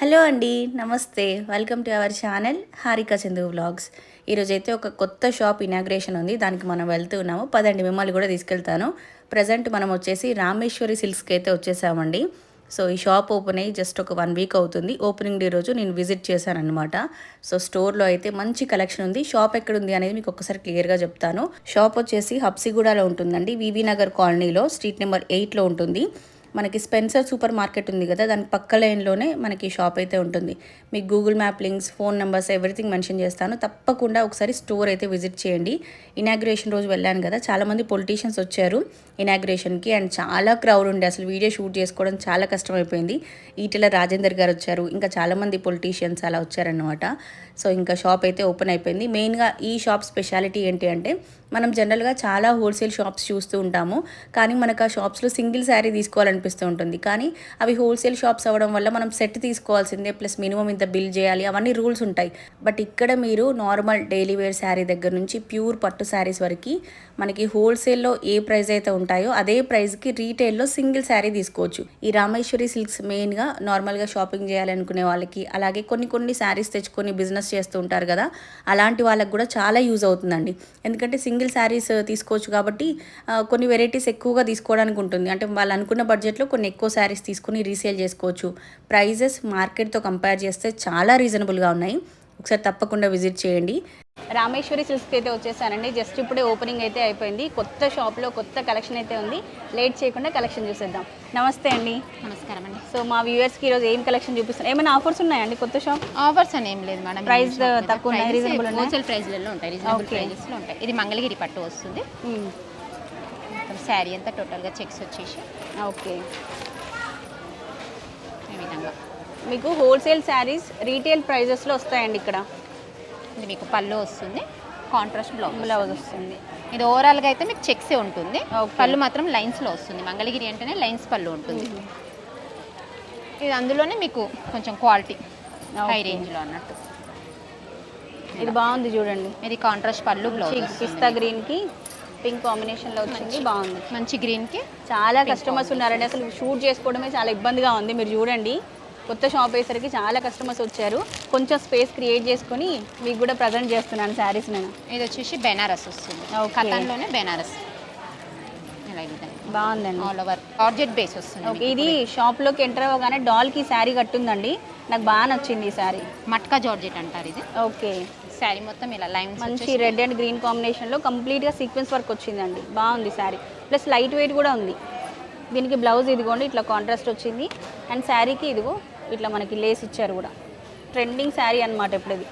Hello అండి నమస్తే. Welcome to our channel Harika Chandu vlogs ఈరోజైతే ఒక కొత్త షాప్ ఇనాగ్రేషన్ ఉంది. దానికి మనం వెళ్తూ ఉన్నాము. పదండి మిమ్మల్ని కూడా తీసుకెళ్తాను. ప్రజెంట్ మనం వచ్చేసి రామేశ్వరి సిల్క్స్కి అయితే వచ్చేసామండి. సో ఈ షాప్ ఓపెన్ అయ్యి జస్ట్ ఒక వన్ వీక్ అవుతుంది. ఓపెనింగ్ డే రోజు నేను విజిట్ చేశాను అనమాట సో స్టోర్లో అయితే మంచి కలెక్షన్ ఉంది. షాప్ ఎక్కడ ఉంది అనేది మీకు ఒకసారి క్లియర్గా చెప్తాను. షాప్ వచ్చేసి హబ్సిగూడలో ఉంటుందండి. వివి నగర్ కాలనీలో స్ట్రీట్ నెంబర్ ఎయిట్లో ఉంటుంది. మనకి స్పెన్సర్ సూపర్ మార్కెట్ ఉంది కదా దాని పక్క లైన్లోనే మనకి షాప్ అయితే ఉంటుంది. మీకు Google map links phone numbers everything mention చేస్తాను. తప్పకుండా ఒకసారి స్టోర్ అయితే విజిట్ చేయండి. ఇనాగ్రేషన్ రోజు వెళ్ళాను కదా చాలామంది పొలిటీషియన్స్ వచ్చారు ఇనాగ్రేషన్కి అండ్ చాలా క్రౌడ్ ఉండే అసలు వీడియో షూట్ చేసుకోవడం చాలా కష్టమైపోయింది. ఈటెల రాజేందర్ గారు వచ్చారు ఇంకా చాలామంది పొలిటీషియన్స్ అలా వచ్చారనమాట సో ఇంకా షాప్ అయితే ఓపెన్ అయిపోయింది. మెయిన్గా ఈ షాప్ స్పెషాలిటీ ఏంటి అంటే మనం జనరల్గా చాలా హోల్సేల్ షాప్స్ చూస్తూ ఉంటాము. కానీ మనకు ఆ షాప్స్లో సింగిల్ శారీ తీసుకోవాలనిపిస్తూ ఉంటుంది. కానీ అవి హోల్సేల్ షాప్స్ అవ్వడం వల్ల మనం సెట్ తీసుకోవాల్సిందే ప్లస్ మినిమం ఇంత బిల్ చేయాలి అవన్నీ రూల్స్ ఉంటాయి. బట్ ఇక్కడ మీరు నార్మల్ డైలీ వేర్ శారీ దగ్గర నుంచి ప్యూర్ పట్టు శారీస్ వరకు మనకి హోల్సేల్లో ఏ ప్రైస్ అయితే ఉంటాయో అదే ప్రైస్కి రీటైల్లో సింగిల్ శారీ తీసుకోవచ్చు. ఈ రామేశ్వరి సిల్క్స్ మెయిన్గా నార్మల్గా షాపింగ్ చేయాలనుకునే వాళ్ళకి అలాగే కొన్ని కొన్ని శారీస్ తెచ్చుకొని బిజినెస్ చేస్తూ ఉంటారు కదా అలాంటి వాళ్ళకి కూడా చాలా యూజ్ అవుతుందండి. ఎందుకంటే సింగిల్ శారీస్ తీసుకోవచ్చు కాబట్టి కొన్ని వెరైటీస్ ఎక్కువగా తీసుకోవడానికి ఉంటుంది. అంటే వాళ్ళు అనుకున్న బడ్జెట్లో కొన్ని ఎక్కువ శారీస్ తీసుకుని రీసేల్ చేసుకోవచ్చు. ప్రైజెస్ మార్కెట్తో కంపేర్ చేస్తే చాలా రీజనబుల్గా ఉన్నాయి. ఒకసారి తప్పకుండా విజిట్ చేయండి. రామేశ్వరి సిల్క్స్కి అయితే వచ్చేసానండి. జస్ట్ ఇప్పుడే ఓపెనింగ్ అయితే అయిపోయింది. కొత్త షాప్లో కొత్త కలెక్షన్ అయితే ఉంది. లేట్ చేయకుండా కలెక్షన్ చూసేద్దాం. నమస్తే అండి. నమస్కారం అండి. సో మా వ్యూవర్స్కి ఈరోజు ఏం కలెక్షన్ చూపిస్తున్నారు? ఏమైనా ఆఫర్స్ ఉన్నాయండి కొత్త షాప్ ఆఫర్స్ అని ఏం లేదు మేడం. Price తక్కువ ఉన్నాయి, ఉన్నాయి? హోల్సేల్ ప్రైస్లలో ఉంటాయి. రీజనబుల్. ప్రైజెస్లో ఉంటాయి. ఇది మంగళగిరి పట్టు వస్తుంది. శారీ అంతా టోటల్గా చెక్స్ వచ్చేసి. ఓకే ఈ విధంగా. మీకు హోల్సేల్ శారీస్ రీటైల్ ప్రైజెస్లో వస్తాయండి ఇక్కడ. ఇది మీకు పళ్ళు వస్తుంది కాంట్రాస్ట్ బ్లౌజ్ బ్లౌజ్ వస్తుంది. ఇది ఓవరాల్గా అయితే మీకు చెక్సే ఉంటుంది. పళ్ళు మాత్రం లైన్స్లో వస్తుంది. మంగళగిరి అంటేనే లైన్స్ పళ్ళు ఉంటుంది. ఇది అందులోనే మీకు కొంచెం క్వాలిటీ హై. రేంజ్లో అన్నట్టు. ఇది బాగుంది చూడండి. ఇది కాంట్రాస్ట్ పళ్ళు బ్లౌజ్ పిస్తా గ్రీన్కి పింక్ కాంబినేషన్లో వచ్చింది బాగుంది. మంచి గ్రీన్కి చాలా కస్టమర్స్ ఉన్నారండి. అసలు షూట్ చేసుకోవడమే చాలా ఇబ్బందిగా ఉంది. మీరు చూడండి. కొత్త షాప్ అయ్యేసరికి చాలా కస్టమర్స్ వచ్చారు. కొంచెం స్పేస్ క్రియేట్ చేసుకొని మీకు కూడా ప్రజెంట్ చేస్తున్నాను శారీస్ నేను. ఇది వచ్చేసి బెనారస్ వస్తుంది. కథన్లోనే బెనారస్. బాగుందండి. ఆల్ ఓవర్ ఆర్జెట్ బేస్ వస్తుంది ఇది షాప్లోకి ఎంటర్ అవ్వగానే డాల్కి శారీ కట్టుందండి. నాకు బాగా నచ్చింది ఈ శారీ మట్కా జార్జెట్ అంటారు ఇది. ఓకే శారీ మొత్తం ఇలా లైన్స్ మంచి రెడ్ అండ్ గ్రీన్ కాంబినేషన్లో కంప్లీట్గా సీక్వెన్స్ వర్క్ వచ్చిందండి. బాగుంది శారీ ప్లస్ లైట్ వెయిట్ కూడా ఉంది. దీనికి బ్లౌజ్ ఇదిగోండి ఇట్లా కాంట్రాస్ట్ వచ్చింది. అండ్ శారీకి ఇదిగో ఇట్లా మనకి లేస్ ఇచ్చారు కూడా. ట్రెండింగ్ శారీ అన్నమాట ఇప్పుడు ఇది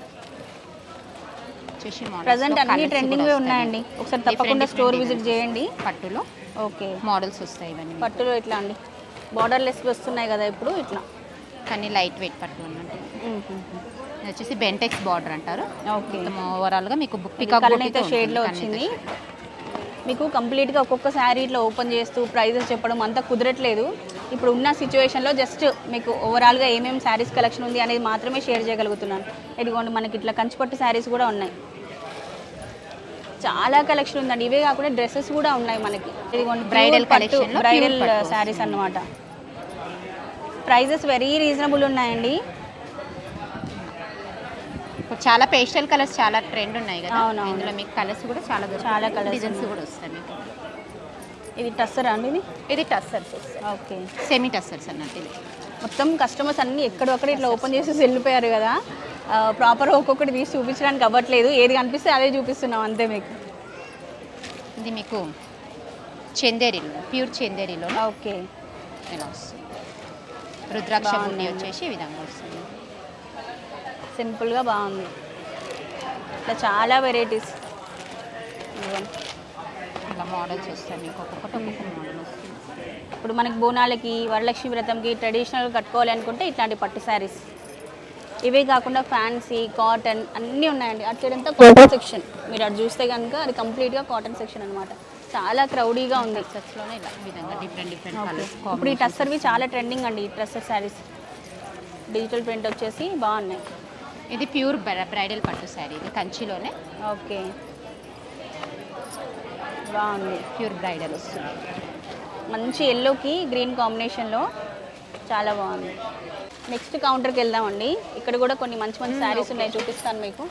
ప్రజెంట్ అన్ని ట్రెండింగ్ ఉన్నాయండి. ఒకసారి తప్పకుండా స్టోర్. విజిట్ చేయండి. పట్టులో ఓకే మోడల్స్ వస్తాయి ఇవన్నీ. పట్టులో ఇట్లా అండి? బార్డర్ లెస్ వస్తున్నాయి కదా ఇప్పుడు ఇట్లా. కానీ లైట్ వెయిట్ పట్టు అన్నట్టు. వచ్చేసి బెంటెక్స్ బార్డర్ అంటారు. ఓకే ఓవరాల్గా మీకు పికాక్ కలనైతే షేడ్లో వచ్చింది. మీకు కంప్లీట్గా ఒక్కొక్క శారీ ఇట్లా ఓపెన్ చేస్తూ ప్రైజెస్ చెప్పడం అంతా కుదరట్లేదు. ఇప్పుడు ఉన్న సిచ్యువేషన్లో జస్ట్ మీకు ఓవరాల్గా ఏమేమి శారీస్ కలెక్షన్ ఉంది అనేది మాత్రమే షేర్ చేయగలుగుతున్నాను. ఇదిగోండి మనకి ఇట్లా కంచిపట్టు శారీస్ కూడా ఉన్నాయి. చాలా కలెక్షన్ ఉందండి. ఇవే కాకుండా డ్రెస్సెస్ కూడా ఉన్నాయి మనకి. ఇదిగోండి బ్రైడల్ pure పట్టు శారీస్ అన్నమాట. ప్రైజెస్ వెరీ రీజనబుల్ ఉన్నాయండి. చాలా పేస్టల్ కలర్స్ చాలా ట్రెండ్ ఉన్నాయి కదా. ఇందులో మీకు కలర్స్ కూడా చాలా చాలా డిజైన్స్ ఉన్నాయి. కూడా వస్తాయి మీకు. ఇది టస్సరా అండి ఇది? ఇది టస్సర్స్ ఓకే. సెమీ టస్సర్స్ అన్నట్టు ఇది మొత్తం కస్టమర్స్ అన్ని ఎక్కడొక్కడ ఇట్లా ఓపెన్ చేసి వెళ్ళిపోయారు కదా. ప్రాపర్ ఒక్కొక్కటి తీసి చూపించడానికి అవ్వట్లేదు. ఏది కనిపిస్తే అదే చూపిస్తున్నాం అంతే మీకు. ఇది మీకు చందేరిలో ప్యూర్ చందేరిలో ఓకే. ఇలా వస్తుంది. రుద్రాక్ష వచ్చేసి ఈ విధంగా వస్తుంది. సింపుల్గా బాగుంది. ఇట్లా చాలా వెరైటీస్. ఇలా మోడల్స్ వస్తాయి మీకు ఒక్కొక్కటి ఒక్కొక్క మోడల్ వస్తుంది. ఇప్పుడు మనకి బోనాలకి వరలక్ష్మి వ్రతంకి ట్రెడిషనల్ కట్టుకోవాలి అనుకుంటే ఇట్లాంటి పట్టు శారీస్ ఇవే కాకుండా ఫ్యాన్సీ కాటన్ అన్నీ ఉన్నాయండి. అటు సైడ్ అంతా కాటన్ సెక్షన్ మీరు అటు చూస్తే కనుక అది కంప్లీట్గా కాటన్ సెక్షన్ అనమాట చాలా క్రౌడీగా ఉంది. సెట్స్లోనే ఇలా విధంగా డిఫరెంట్ డిఫరెంట్. కలర్స్ ఇప్పుడు ఈ టస్సర్వి చాలా ట్రెండింగ్ అండి ఈ ట్రస్సర్ శారీస్ డిజిటల్ ప్రింట్ వచ్చేసి బాగున్నాయి. ఇది ప్యూర్ బ్రైడల్ పట్టు శారీ ఇది కంచిలోనే. ఓకే బాగుంది ప్యూర్ బ్రైడల్ వస్తుంది. మంచి ఎల్లోకి గ్రీన్ కాంబినేషన్లో చాలా బాగుంది. నెక్స్ట్ కౌంటర్కి వెళ్దామండి. ఇక్కడ కూడా కొన్ని మంచి మంచి శారీస్ ఉన్నాయి. చూపిస్తాను మీకు.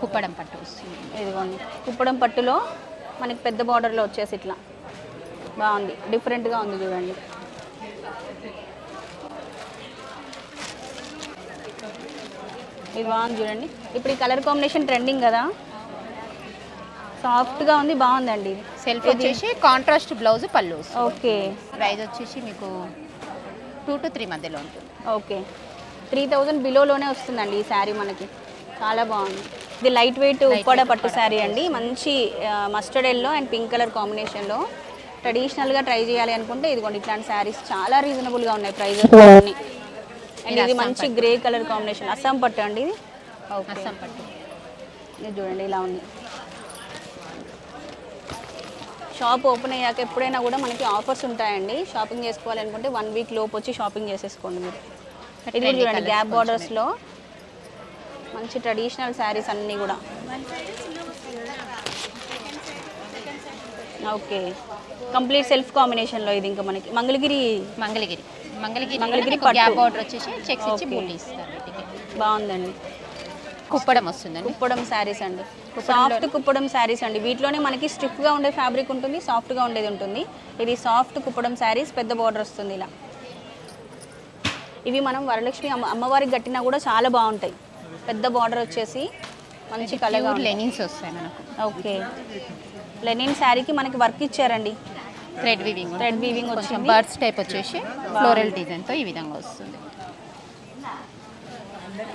కుప్పడం పట్టు వస్తుంది. ఇదిగోండి. కుప్పడం పట్టులో మనకి పెద్ద బార్డర్లో వచ్చేసి ఇట్లా. బాగుంది. డిఫరెంట్గా ఉంది చూడండి. ఇది బాగుంది చూడండి. ఇప్పుడు ఈ కలర్ కాంబినేషన్ ట్రెండింగ్ కదా. సాఫ్ట్గా ఉంది బాగుందండి. ఇది సెల్ఫ్ వచ్చేసి కాంట్రాస్ట్ బ్లౌజ్ పళ్ళు ఓకే. ప్రైస్ వచ్చేసి మీకు టూ టు త్రీ మధ్యలో ఉంటుంది. ఓకే. త్రీ థౌజండ్ బిలోలోనే వస్తుందండి ఈ శారీ మనకి. చాలా బాగుంది. ఇది లైట్ వెయిట్ ఉప్పాడ పట్టు శారీ అండి. మంచి mustard yellow and pink colour కాంబినేషన్లో ట్రెడిషనల్గా ట్రై చేయాలి అనుకుంటే ఇదిగోండి ఇట్లాంటి శారీస్ చాలా రీజనబుల్గా ఉన్నాయి. ప్రైజెస్ అన్ని. అండ్ ఇది మంచి గ్రే కలర్ కాంబినేషన్ అస్సాం పట్టు అండి ఇది? అస్సాం పట్టు. ఇది చూడండి ఇలా ఉంది. షాప్ ఓపెన్ అయ్యాక ఎప్పుడైనా కూడా మనకి ఆఫర్స్ ఉంటాయండి. షాపింగ్ చేసుకోవాలి అనుకుంటే వన్ వీక్ లోపు వచ్చి షాపింగ్ చేసేసుకోండి మీరు. ఇది చూడండి గ్యాప్ బార్డర్స్లో మంచి ట్రెడిషనల్ శారీస్ అన్నీ కూడా. ఓకే కంప్లీట్ సెల్ఫ్ కాంబినేషన్లో ఇది ఇంకా మనకి. మంగళగిరి మంగళగిరి. మంగళగిరి మంగళగిరి గ్యాప్. బార్డర్ వచ్చేసి చెక్స్ ఇచ్చి Okay. బూటీ ఇస్తారు వీటికి బాగుందండి. కుప్పడం వస్తుందండి. కుప్పడం శారీస్ అండి. సాఫ్ట్ కుప్పడం శారీస్ అండి. వీటిలోనే మనకి స్టిఫ్గా ఉండే ఫ్యాబ్రిక్ ఉంటుంది సాఫ్ట్గా ఉండేది ఉంటుంది. ఇది సాఫ్ట్ కుప్పడం శారీస్ పెద్ద బార్డర్ వస్తుంది ఇలా. ఇవి మనం వరలక్ష్మి అమ్మ అమ్మవారికి కట్టినా కూడా చాలా బాగుంటాయి. పెద్ద బార్డర్ వచ్చేసి మంచి ఉంటాయి. లెనిన్స్ వస్తాయి మనకు. ఓకే. లెనిన్ శారీకి మనకి వర్క్ ఇచ్చారండి. థ్రెడ్ వీవింగ్ Thread weaving కొంచెం వచ్చింది. బర్డ్స్ టైప్ వచ్చేసి ఫ్లోరల్ డిజైన్తో ఈ విధంగా వస్తుంది.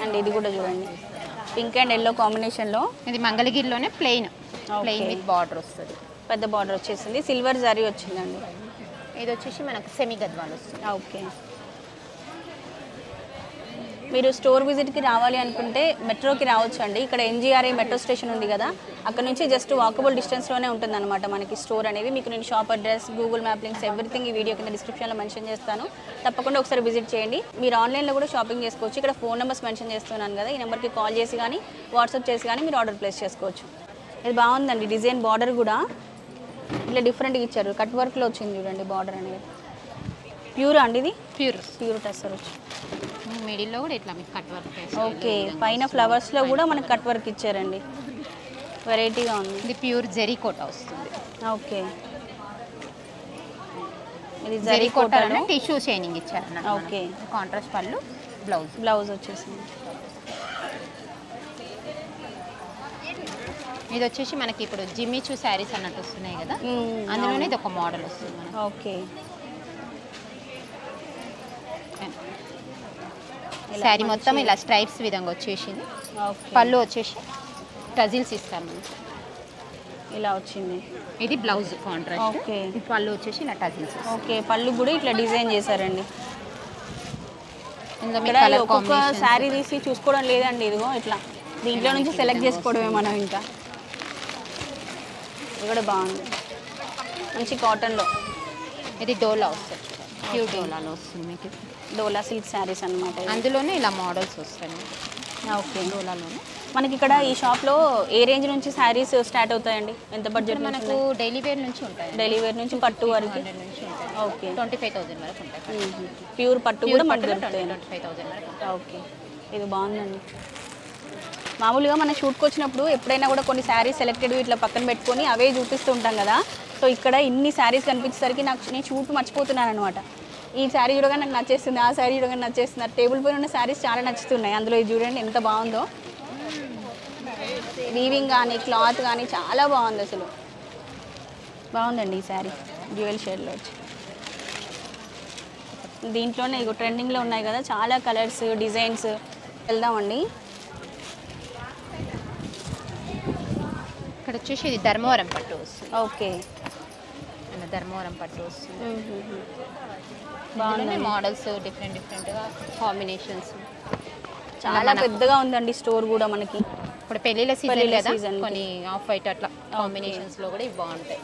అండ్ ఇది కూడా చూడండి. పింక్ అండ్ ఎల్లో కాంబినేషన్లో ఇది మంగళగిరిలోనే ప్లెయిన్. ప్లెయిన్ విత్ బార్డర్ వస్తుంది. పెద్ద బార్డర్ వచ్చేసింది. సిల్వర్ జరీ వచ్చిందండి. ఇది వచ్చేసి మనకు సెమీ గద్వాలు వస్తుంది. ఓకే మీరు స్టోర్ విజిట్కి రావాలి అనుకుంటే మెట్రోకి రావచ్చు అండి ఇక్కడ ఎన్జిఆర్ఐ మెట్రో స్టేషన్ ఉంది కదా అక్కడ నుంచి జస్ట్ వాకబుల్ డిస్టెన్స్లోనే ఉంటుంది అనమాట మనకి స్టోర్ అనేది మీకు నేను shop address Google map links everything ఈ వీడియో కింద డిస్క్రిప్షన్లో మెన్షన్ చేస్తాను. తప్పకుండా ఒకసారి విజిట్ చేయండి. మీరు ఆన్లైన్లో కూడా షాపింగ్ చేసుకోవచ్చు. ఇక్కడ ఫోన్ నెంబర్స్ మెన్షన్ చేస్తున్నాను కదా ఈ నెంబర్కి కాల్ చేసి కానీ వాట్సాప్ చేసి కానీ మీరు ఆర్డర్ ప్లేస్ చేసుకోవచ్చు. ఇది బాగుందండి డిజైన్ బార్డర్ కూడా. ఇట్లా డిఫరెంట్గా ఇచ్చారు. కట్ వర్క్లో వచ్చింది చూడండి బార్డర్ అనేది. ప్యూర్ అండి ఇది? ప్యూర్. ప్యూర్ టెస్సర్ వచ్చి మిడిల్లో కూడా ఇట్లా మీకు కట్ వర్క్ ఓకే పైన ఫ్లవర్స్లో కూడా మనకి కట్ వర్క్ ఇచ్చారండి. వెరైటీగా ఉంది. ఇది ప్యూర్ జెరీ కోట వస్తుంది. ఓకే. ఇది జెరీ కోటలో టిష్యూ షైనింగ్ ఇచ్చారు ఓకే. కాంట్రాస్ట్ పళ్ళు బ్లౌజ్ బ్లౌజ్ వచ్చేసింది. ఇది వచ్చేసి మనకి ఇప్పుడు జిమ్మిచూ శారీస్ అన్నట్టు వస్తున్నాయి కదా? అందులోనే ఇది ఒక మోడల్ వస్తుంది ఓకే. శారీ మొత్తం ఇలా స్ట్రైప్స్ విధంగా వచ్చేసింది. పళ్ళు వచ్చేసి టజిల్స్ ఇస్తాం మనకి ఇలా వచ్చింది. ఇది బ్లౌజ్ కాంట్రాస్ట్. ఓకే. పళ్ళు వచ్చేసి ఇలా టజిల్స్. ఓకే పళ్ళు కూడా ఇట్లా డిజైన్ చేశారండి. ఒక్కొక్క శారీ తీసి చూసుకోవడం లేదండి ఇదిగో ఇట్లా. దీంట్లో నుంచి సెలెక్ట్ చేసుకోవడమే మనం ఇంకా. ఇది కూడా బాగుంది. మంచి కాటన్లో ఇది డోలా వస్తుంది. డోలాలో వస్తుంది మీకు. డోలా సిల్క్ శారీస్ అనమాట అందులోనే ఇలా మోడల్స్ వస్తాయి. ఓకే డోలాలోనే. మనకి ఇక్కడ ఈ షాప్లో ఏ రేంజ్ నుంచి శారీస్ స్టార్ట్ అవుతాయండి? ఎంత బడ్జెట్ మనకు డైలీ వేర్ నుంచి ఉంటాయి. డైలీ వేర్ నుంచి పట్టు వరకు? ఓకే. ట్వంటీ ఫైవ్ థౌసండ్ వరకు ఉంటాయి ప్యూర్ పట్టు కూడా మనకి ట్వంటీ దొరుకుతాయి. ఫైవ్ థౌసండ్ వరకు ఓకే. ఇది బాగుందండి. మామూలుగా మన షూట్కి వచ్చినప్పుడు ఎప్పుడైనా కూడా కొన్ని శారీస్ సెలెక్టెడ్ ఇట్లా పక్కన పెట్టుకొని అవే చూపిస్తూ ఉంటాం కదా. సో ఇక్కడ ఇన్ని శారీస్ కనిపించేసరికి నాకు నేను షూట్ మర్చిపోతున్నాను అనమాట ఈ శారీ చూడగానే నాకు నచ్చేస్తుంది ఆ శారీ చూడగానే నచ్చేస్తుంది. టేబుల్ పైన ఉన్న శారీస్ చాలా నచ్చుతున్నాయి. అందులో ఇది చూడండి ఎంత బాగుందో. వీవింగ్ కానీ క్లాత్ కానీ చాలా బాగుంది అసలు. బాగుందండి ఈ శారీ డ్యూయల్ షేడ్లో వచ్చి. దీంట్లోనే ఇగో ట్రెండింగ్లో ఉన్నాయి కదా చాలా కలర్స్ డిజైన్స్ వెళ్దామండి. ఇక్కడ వచ్చేసి ఇది ధర్మవరం పట్టు ఓకే. ధర్మవరం పట్టు వస్తుంది. బాగున్నాయి మోడల్స్ డిఫరెంట్ డిఫరెంట్గా కాంబినేషన్స్ చాలా పెద్దగా ఉందండి స్టోర్ కూడా మనకి. ఇప్పుడు పెళ్ళిళ్ళ సీజన్ కదా. కొన్ని ఆఫ్ వైట్ అట్లా కాంబినేషన్స్లో కూడా ఇవి బాగుంటాయి.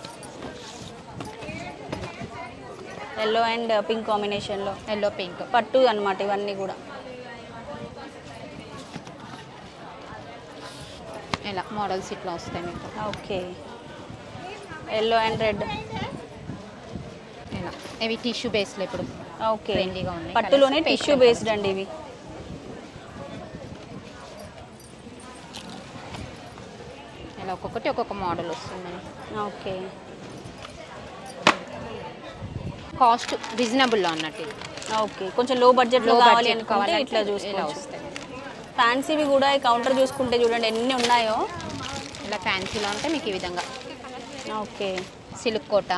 ఎల్లో అండ్ పింక్ కాంబినేషన్లో ఎల్లో పింక్ పట్టు అన్నమాట ఇవన్నీ కూడా. ఇలా మోడల్స్ ఇట్లా వస్తాయి మీకు. ఓకే ఎల్లో అండ్ రెడ్ ఇవి టిష్యూ బేస్లో ఇప్పుడు. ఓకే. Trendy గా ఉన్నాయి. పట్టులోనే Colours టిష్యూ pastel బేస్డ్ అండి ఇవి. ఇలా ఒక్కొక్కటి ఒక్కొక్క మోడల్ వస్తుంది ఓకే. కాస్ట్ రీజనబుల్లో అన్నట్టు ఇది. ఓకే. కొంచెం లో బడ్జెట్లో Low కావాలి budget కావాలంటే ఇట్లా ఇలా చూసుకోవచ్చు. వస్తాయి. ఫ్యాన్సీవి కూడా ఈ కౌంటర్ చూసుకుంటే చూడండి ఎన్ని ఉన్నాయో. ఇలా ఫ్యాన్సీలో ఉంటే మీకు ఈ విధంగా. ఓకే. సిల్క్ కోట.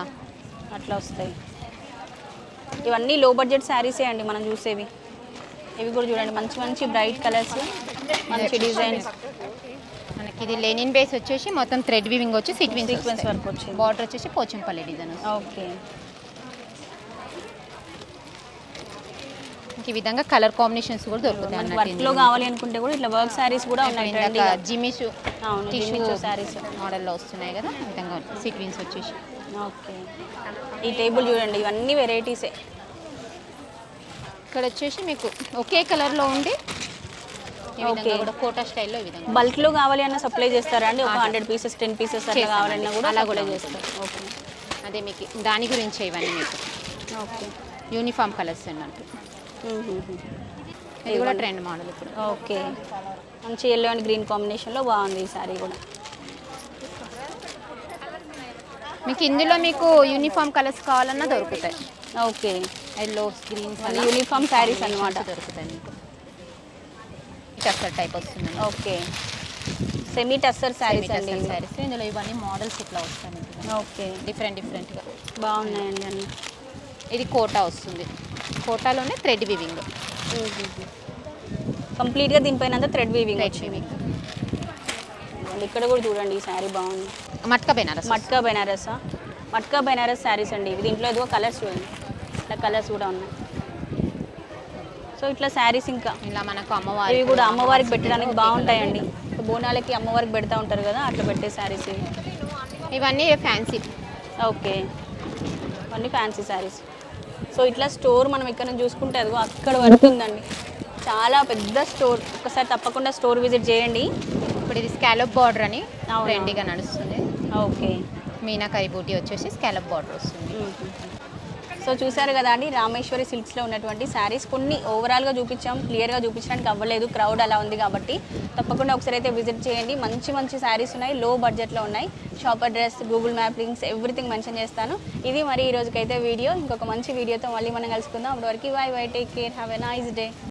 అట్లా వస్తాయి. ఇవన్నీ లో బడ్జెట్ శారీసే అండి మనం చూసేవి. ఇవి కూడా చూడండి మంచి మంచి బ్రైట్ కలర్స్ మంచి డిజైన్స్ మనకి ఇది లెనిన్ బేస్ వచ్చేసి మొత్తం థ్రెడ్ వివింగ్ వచ్చి సీక్వెన్స్ సీక్వెన్స్ వర్క్ వచ్చింది. బార్డర్ వచ్చేసి పోచంపల్లి డిజైన్. ఓకే. ఈ విధంగా కలర్ కాంబినేషన్స్ కూడా దొరుకుతాయి అన్నట్టు వర్క్లో కావాలి అనుకుంటే కూడా ఇట్లా వర్క్ శారీస్ కూడా ఉన్నాయి అవును టిష్యూ శారీస్ మోడల్లో వస్తున్నాయి కదా ఈ విధంగా సీక్వెన్స్ వచ్చేసి. ఓకే. ఈ టేబుల్ చూడండి ఇవన్నీ వెరైటీసే ఇక్కడ వచ్చేసి మీకు ఒకే కలర్లో ఉండి విధంగా బల్క్లో కావాలి అన్న సప్లై చేస్తారా అండి? ఒక హండ్రెడ్ పీసెస్ టెన్ పీసెస్ అట్లా. కావాలన్నా కూడా అలా కూడా చేస్తారు ఓకే. అదే మీకు దాని గురించి ఇవన్నీ మీకు. ఓకే. యూనిఫామ్ కలర్స్ అన్నట్టు. ఇది కూడా ట్రెండ్ మోడల్ ఇప్పుడు. ఓకే. మంచి ఎల్లో అండ్ గ్రీన్ కాంబినేషన్లో బాగుంది ఈ సారీ కూడా. మీకు ఇందులో మీకు యూనిఫామ్ కలర్స్ కావాలన్నా దొరుకుతాయి. Okay. Yellow greens uniform saris అన్నమాట. దొరుకుతాయి మీకు. టస్సర్ టైప్ వస్తుంది ఓకే. సెమీ టస్సర్ శారీస్ అండి. శారీస్ ఇందులో ఇవన్నీ మోడల్స్ ఇట్లా వస్తాయి మీకు. ఓకే. డిఫరెంట్ డిఫరెంట్గా బాగున్నాయండి అన్ని. ఇది కోటా వస్తుంది. కోటాలోనే థ్రెడ్ వివింగ్ కంప్లీట్గా దీనిపైన థ్రెడ్ వీవింగ్ వచ్చింది. ఇక్కడ కూడా చూడండి ఈ శారీ బాగుంది. మట్కా బెనారస్. మట్కా బెనారసా? మట్కా బెనారస్ శారీస్ అండి. ఇవి దీంట్లో ఏదో కలర్స్ చూడండి. ఇట్లా కలర్స్ కూడా ఉన్నాయి. సో ఇట్లా శారీస్ ఇంకా. ఇలా మనకు అమ్మవారి ఇవి కూడా అమ్మవారికి పెట్టడానికి బాగుంటాయండి. బోనాలకి అమ్మవారికి పెడతా ఉంటారు కదా అట్లా పెట్టే శారీస్ ఇవి. ఇవన్నీ ఫ్యాన్సీ. ఓకే. అన్ని ఫ్యాన్సీ శారీస్. సో ఇట్లా స్టోర్ మనం ఇక్కడ నుంచి చూసుకుంటే అదిగో అక్కడ వరకు ఉందండి చాలా పెద్ద స్టోర్. ఒకసారి తప్పకుండా స్టోర్ విజిట్ చేయండి. ఇప్పుడు ఇది స్కాలప్ బార్డర్ అని? ట్రెండీగా నడుస్తుంది. ఓకే. మీనాకరి బూటీ వచ్చేసి స్కాలప్ బార్డర్ వస్తుంది. సో చూశారు కదా అండి రామేశ్వరి సిల్క్స్లో ఉన్నటువంటి శారీస్. కొన్ని ఓవరాల్గా చూపించాం క్లియర్గా చూపించడానికి అవ్వలేదు. క్రౌడ్ అలా ఉంది కాబట్టి తప్పకుండా ఒకసారి అయితే విజిట్ చేయండి. మంచి మంచి శారీస్ ఉన్నాయి లో బడ్జెట్లో ఉన్నాయి. Shop address Google map links everything mention చేస్తాను. ఇది మరి ఈ రోజుకైతే వీడియో. ఇంకొక మంచి వీడియోతో మళ్ళీ మనం కలుసుకుందాం. అప్పటివరకు bye bye take care have a nice day